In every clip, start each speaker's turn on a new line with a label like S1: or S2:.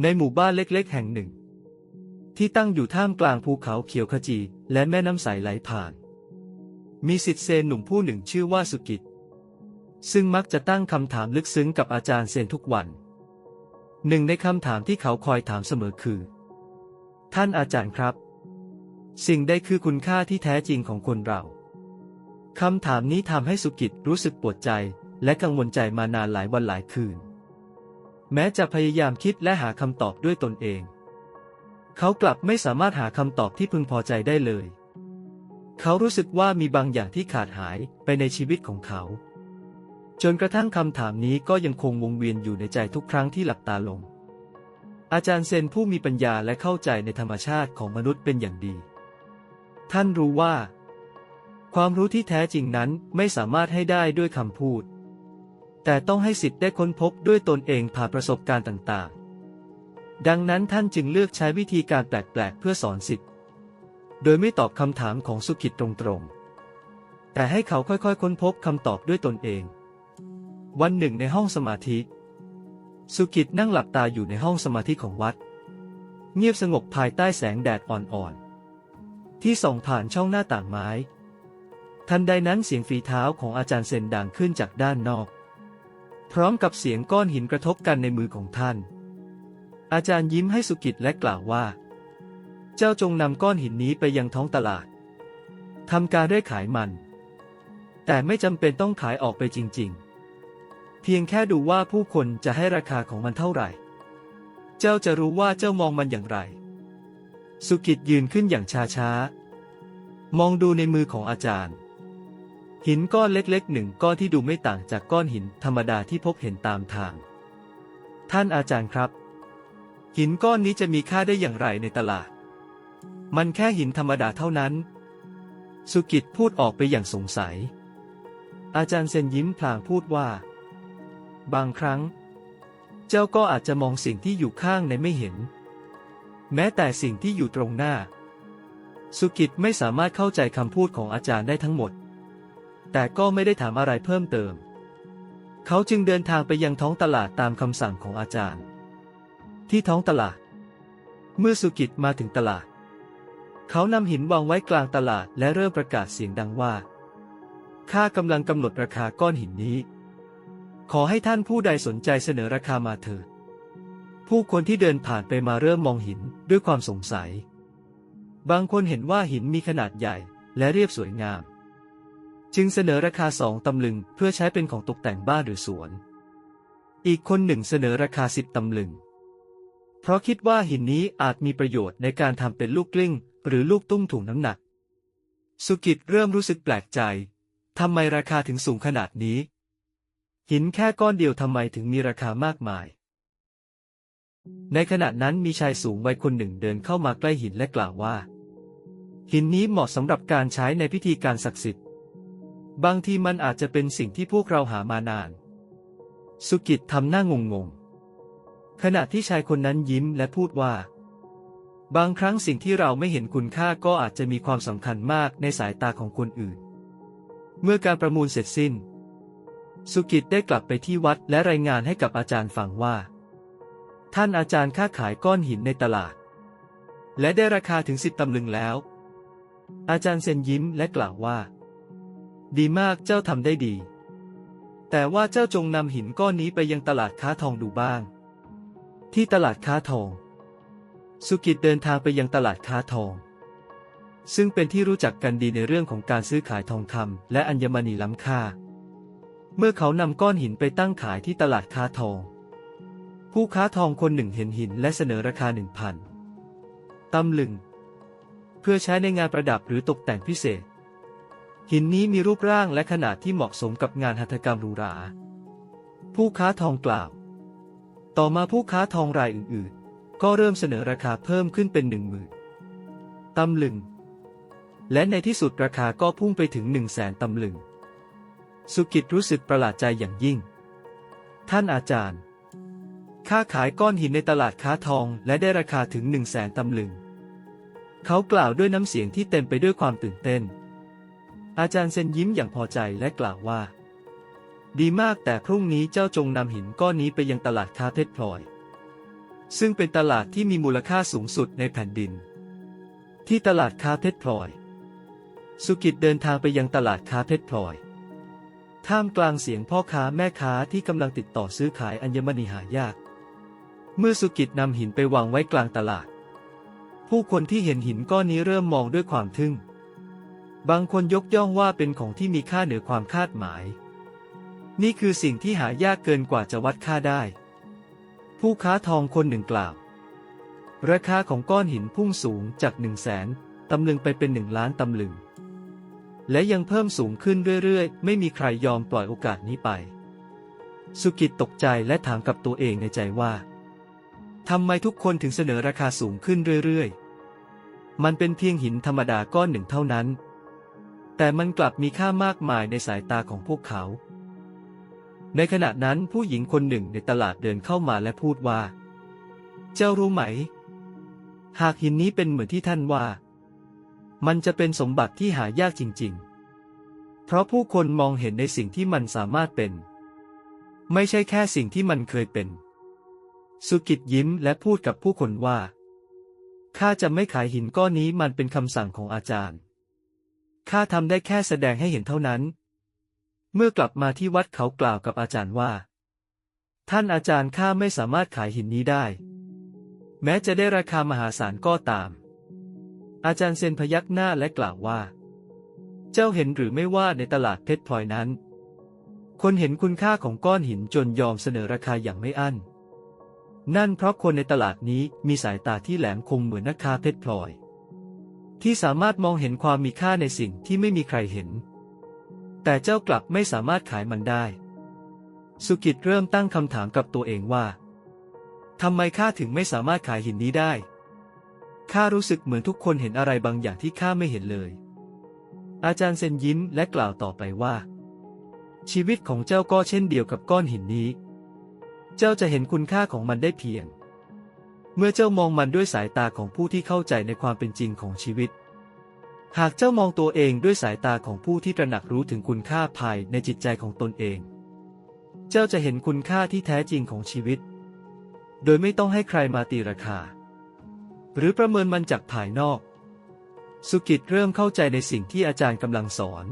S1: ในหมู่บ้านเล็กๆ แห่งหนึ่ง ที่ตั้งอยู่ท่ามกลางภูเขาเขียวขจี และแม่น้ำใสไหลผ่าน มีสิทธิเซนหนุ่มผู้หนึ่งชื่อว่าสุกิต ซึ่งมักจะตั้งคำถามลึกซึ้งกับอาจารย์เซนทุกวัน หนึ่งในคำถามที่เขาคอยถามเสมอคือ ท่านอาจารย์ครับ สิ่งใดคือคุณค่าที่แท้จริงของคนเราคำถามนี้ทำให้สุกิตรู้สึกปวดใจ และกังวลใจมานานหลายวันหลายคืน แม้จะพยายามคิดและหาคำตอบด้วยตนเอง เขากลับไม่สามารถหาคำตอบที่พึงพอใจได้เลย เขารู้สึกว่ามีบางอย่างที่ขาดหายไปในชีวิตของเขา จนกระทั่งคำถามนี้ก็ยังคงวงเวียนอยู่ในใจทุกครั้งที่หลับตาลง อาจารย์เซนผู้มีปัญญาและเข้าใจในธรรมชาติของมนุษย์เป็นอย่างดี ท่านรู้ว่า ความรู้ที่แท้จริงนั้นไม่สามารถให้ได้ด้วยคำพูด แต่ต้องให้สิทธิ์ได้ค้นพบด้วยตนเองผ่านประสบการณ์ต่างๆ ดังนั้นท่านจึงเลือกใช้วิธีการแปลกๆ เพื่อสอนสิทธิ์ โดยไม่ตอบคำถามของสุขิตตรงๆ แต่ให้เขาค่อยๆ ค้นพบคำตอบด้วยตนเอง วันหนึ่งในห้องสมาธิ สุกิตนั่งหลับตาอยู่ในห้องสมาธิของวัด เงียบสงบภายใต้แสงแดดอ่อนๆ ที่ส่องผ่านช่องหน้าต่างไม้ ทันใดนั้นเสียงฝีเท้าของอาจารย์เซนดังขึ้นจากด้านนอก พร้อมกับเสียงก้อนหินกระทบกันในมือของท่าน อาจารย์ยิ้มให้สุกิตและกล่าวว่า เจ้าจงนำก้อนหินนี้ไปยังท้องตลาดทำการได้ขายมัน แต่ไม่จำเป็นต้องขายออกไปจริง ๆ เพียงแค่ดูว่าผู้คนจะให้ราคาของมันเท่าไหร่ เจ้าจะรู้ว่าเจ้ามองมันอย่างไร สุกิตยืนขึ้นอย่างช้าๆ มองดูในมือของอาจารย์ หินก้อนเล็กๆหนึ่งก้อนที่ดูไม่ต่างจากก้อนหินธรรมดาที่พบเห็นตามทาง ท่านอาจารย์ครับ หินก้อนนี้จะมีค่าได้อย่างไรในตลาด มันแค่หินธรรมดาเท่านั้น สุกิตพูดออกไปอย่างสงสัย อาจารย์เซนยิ้มพลางพูดว่า บางครั้ง เจ้าก็อาจจะมองสิ่งที่อยู่ข้างในไม่เห็น แม้แต่สิ่งที่อยู่ตรงหน้า สุกิตไม่สามารถเข้าใจคำพูดของอาจารย์ได้ทั้งหมด แต่ก็ไม่ได้ถามอะไรเพิ่มเติม เขาจึงเดินทางไปยังท้องตลาดตามคำสั่งของอาจารย์ ที่ท้องตลาด เมื่อสุกิตมาถึงตลาด เขานำหินวางไว้กลางตลาดและเริ่มประกาศเสียงดังว่าข้ากำลังกำหนดราคาก้อนหินนี้ ขอให้ท่านผู้ใดสนใจเสนอราคามาเถิดผู้คนที่เดินผ่านไปมาเริ่มมองหินด้วยความสงสัย บางคนเห็นว่าหินมีขนาดใหญ่และเรียบสวยงาม จึงเสนอราคาสองตำลึงเพื่อใช้เป็นของตกแต่งบ้านหรือสวน อีกคนหนึ่งเสนอราคาสิบตำลึง เพราะคิดว่าหินนี้อาจมีประโยชน์ในการทำเป็นลูกกลิ้ง หรือลูกตุ้มถ่วงน้ำหนัก สุกิตเริ่มรู้สึกแปลกใจทำไมราคาถึงสูงขนาดนี้ หินแค่ก้อนเดียวทำไมถึงมีราคามากมาย ในขณะนั้นมีชายสูงวัยคนหนึ่งเดินเข้ามาใกล้หินและกล่าวว่า หินนี้เหมาะสำหรับการใช้ในพิธีการศักดิ์สิทธิ์ บางทีมันอาจจะเป็นสิ่งที่พวกเราหามานาน สุกิตทำหน้างงงๆขณะที่ชายคนนั้นยิ้มและพูดว่า บางครั้งสิ่งที่เราไม่เห็นคุณค่าก็อาจจะมีความสำคัญมากในสายตาของคนอื่น เมื่อการประมูลเสร็จสิ้น สุกิตได้กลับไปที่วัดและรายงานให้กับอาจารย์ฟังว่า ท่านอาจารย์ค้าขายก้อนหินในตลาด และได้ราคาถึงสิบตำลึงแล้ว อาจารย์เซนยิ้มและกล่าวว่า ดีมากเจ้าทำได้ดี แต่ว่าเจ้าจงนำหินก้อนนี้ไปยังตลาดค้าทองดูบ้าง ที่ตลาดค้าทอง สุกิตเดินทางไปยังตลาดค้าทอง ซึ่งเป็นที่รู้จักกันดีในเรื่องของการซื้อขายทองคำและอัญมณีล้ำค่า เมื่อเขานำก้อนหินไปตั้งขายที่ตลาดค้าทอง ผู้ค้าทองคนหนึ่งเห็นหินและเสนอราคาหนึ่งพันตำลึง เพื่อใช้ในงานประดับหรือตกแต่งพิเศษ หินนี้มีรูปร่างและขนาดที่เหมาะสมกับงานหัตถกรรมหรูหรา ผู้ค้าทองกล่าว ต่อมาผู้ค้าทองรายอื่นๆ ก็เริ่มเสนอราคาเพิ่มขึ้นเป็นหนึ่งหมื่นตำลึง และในที่สุดราคาก็พุ่งไปถึงหนึ่งแสนตำลึง สุกิตรู้สึกประหลาดใจอย่างยิ่ง ท่านอาจารย์ค้าขายก้อนหินในตลาดค้าทองและได้ราคาถึงหนึ่งแสนตำลึง เขากล่าวด้วยน้ำเสียงที่เต็มไปด้วยความตื่นเต้น อาจารย์เซนยิ้มอย่างพอใจและกล่าวว่า ดีมากแต่พรุ่งนี้เจ้าจงนำหินก้อนนี้ไปยังตลาดค้าเพชรพลอย ซึ่งเป็นตลาดที่มีมูลค่าสูงสุดในแผ่นดิน ที่ตลาดค้าเพชรพลอย สุกิตเดินทางไปยังตลาดค้าเพชรพลอย ท่ามกลางเสียงพ่อค้าแม่ค้าที่กำลังติดต่อซื้อขายอัญมณีหายาก เมื่อสุกิตนำหินไปวางไว้กลางตลาด ผู้คนที่เห็นหินก้อนนี้เริ่มมองด้วยความทึ่ง บางคนยกย่องว่าเป็นของที่มีค่าเหนือความคาดหมาย นี่คือสิ่งที่หายากเกินกว่าจะวัดค่าได้ ผู้ค้าทองคนหนึ่งกล่าว ราคาของก้อนหินพุ่งสูงจากหนึ่งแสนตำลึงไปเป็นหนึ่งล้านตำลึง และยังเพิ่มสูงขึ้นเรื่อยๆ ไม่มีใครยอมปล่อยโอกาสนี้ไป สุกิตตกใจและถามกับตัวเองในใจว่าทำไมทุกคนถึงเสนอราคาสูงขึ้นเรื่อยๆ มันเป็นเพียงหินธรรมดาก้อนหนึ่งเท่านั้น แต่มันกลับมีค่ามากมายในสายตาของพวกเขา ในขณะนั้นผู้หญิงคนหนึ่งในตลาดเดินเข้ามาและพูดว่า เจ้ารู้ไหม หากหินนี้เป็นเหมือนที่ท่านว่า มันจะเป็นสมบัติที่หายากจริง ๆ เพราะผู้คนมองเห็นในสิ่งที่มันสามารถเป็น ไม่ใช่แค่สิ่งที่มันเคยเป็น สุกิตยิ้มและพูดกับผู้คนว่าข้าจะไม่ขายหินก้อนนี้มันเป็นคำสั่งของอาจารย์ ข้าทำได้แค่แสดงให้เห็นเท่านั้น เมื่อกลับมาที่วัดเขากล่าวกับอาจารย์ว่า ท่านอาจารย์ข้าไม่สามารถขายหินนี้ได้ แม้จะได้ราคามหาศาลก็ตาม อาจารย์เซนพยักหน้าและกล่าวว่า เจ้าเห็นหรือไม่ว่าในตลาดเพชรพลอยนั้น คนเห็นคุณค่าของก้อนหินจนยอมเสนอราคาอย่างไม่อั้น นั่นเพราะคนในตลาดนี้มีสายตาที่แหลมคมเหมือนนักค้าเพชรพลอย ที่สามารถมองเห็นความมีค่าในสิ่งที่ไม่มีใครเห็น แต่เจ้ากลับไม่สามารถขายมันได้ สุกิตเริ่มตั้งคำถามกับตัวเองว่าทำไมข้าถึงไม่สามารถขายหินนี้ได้ข้ารู้สึกเหมือนทุกคนเห็นอะไรบางอย่างที่ข้าไม่เห็นเลย อาจารย์เซนยิ้มและกล่าวต่อไปว่า ชีวิตของเจ้าก็เช่นเดียวกับก้อนหินนี้ เจ้าจะเห็นคุณค่าของมันได้เพียง เมื่อเจ้ามองมันด้วยสายตาของผู้ที่เข้าใจในความเป็นจริงของชีวิต หากเจ้ามองตัวเองด้วยสายตาของผู้ที่ตระหนักรู้ถึงคุณค่าภายในจิตใจของตนเอง เจ้าจะเห็นคุณค่าที่แท้จริงของชีวิต โดยไม่ต้องให้ใครมาตีราคา หรือประเมินมันจากภายนอก สุกิตเริ่มเข้าใจในสิ่งที่อาจารย์กำลังสอน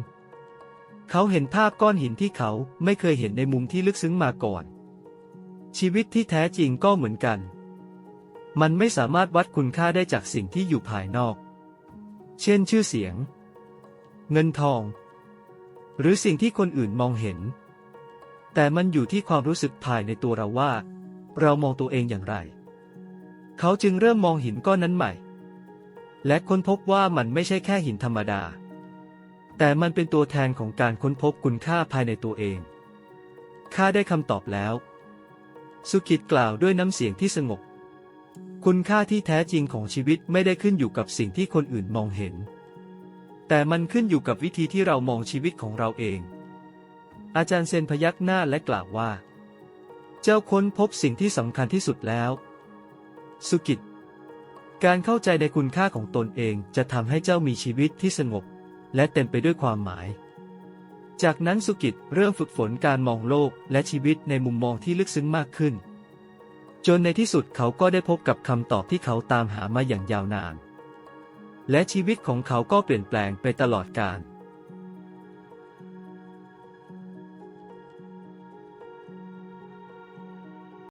S1: เขาเห็นภาพก้อนหินที่เขาไม่เคยเห็นในมุมที่ลึกซึ้งมาก่อน ชีวิตที่แท้จริงก็เหมือนกัน มันไม่สามารถวัดคุณค่าได้จากสิ่งที่อยู่ภายนอก เช่นชื่อเสียง เงินทอง หรือสิ่งที่คนอื่นมองเห็น แต่มันอยู่ที่ความรู้สึกภายในตัวเราว่า เรามองตัวเองอย่างไร เขาจึงเริ่มมองหินก้อนนั้นใหม่ และค้นพบว่ามันไม่ใช่แค่หินธรรมดา แต่มันเป็นตัวแทนของการค้นพบคุณค่าภายในตัวเอง ข้าได้คำตอบแล้ว สุกิตกล่าวด้วยน้ำเสียงที่สงบ คุณค่าที่แท้จริงของชีวิตไม่ได้ขึ้นอยู่กับสิ่งที่คนอื่นมองเห็น แต่มันขึ้นอยู่กับวิธีที่เรามองชีวิตของเราเอง อาจารย์เซนพยักหน้าและกล่าวว่า เจ้าค้นพบสิ่งที่สำคัญที่สุดแล้ว สุกิตการเข้าใจในคุณค่าของตนเองจะทำให้เจ้ามีชีวิตที่สงบ และเต็มไปด้วยความหมาย จากนั้นสุกิตเริ่มฝึกฝนการมองโลกและชีวิตในมุมมองที่ลึกซึ้งมากขึ้น จนในที่สุดเขาก็ได้พบกับคำตอบที่เขาตามหามาอย่างยาวนาน และชีวิตของเขาก็เปลี่ยนแปลงไปตลอดกาล